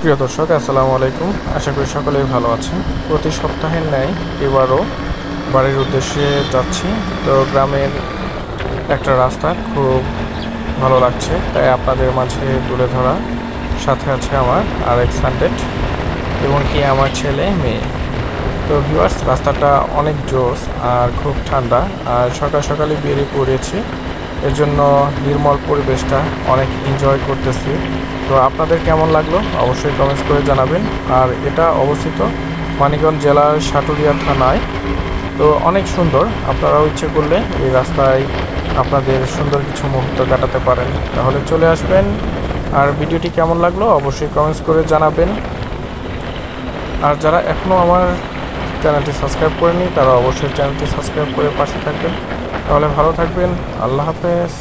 প্রিয় দর্শক, আসসালামু আলাইকুম। আশা করি সকলেই ভালো আছেন। প্রতি সপ্তাহের ন্যায় এবারও বাড়ির উদ্দেশ্যে যাচ্ছি। তো গ্রামের একটা রাস্তা খুব ভালো লাগছে, তাই আপনাদের মাঝে তুলে ধরা। সাথে আছে আমার আর এক্স হান্ড্রেড এবং কি আমার ছেলে মেয়ে। তো ভিউয়ার্স, রাস্তাটা অনেক জোস আর খুব ঠান্ডা। আর সকাল সকালে বেরিয়ে পড়েছি। এর জন্য নির্মল পরিবেশটা অনেক এনজয় করতেছি। তো আপনাদের কেমন লাগল? অবশ্যই কমেন্টস করে জানাবেন। আর এটা অবস্থিত মানিকগঞ্জ জেলার সাটুরিয়া থানায়। তো অনেক সুন্দর। আপনারাও ইচ্ছে করলে এই রাস্তায় আপনাদের সুন্দর কিছু মুহূর্ত কাটাতে পারেন। তাহলে চলে আসবেন। আর ভিডিওটি কেমন লাগল? অবশ্যই কমেন্টস করে জানাবেন। আর যারা এখনও আমার চ্যানেলটি সাবস্ক্রাইব করেনি তারা অবশ্যই চ্যানেলটি সাবস্ক্রাইব করে পাশে থাকবেন। তাহলে ভালো থাকবেন আল্লাহ হাফেজ।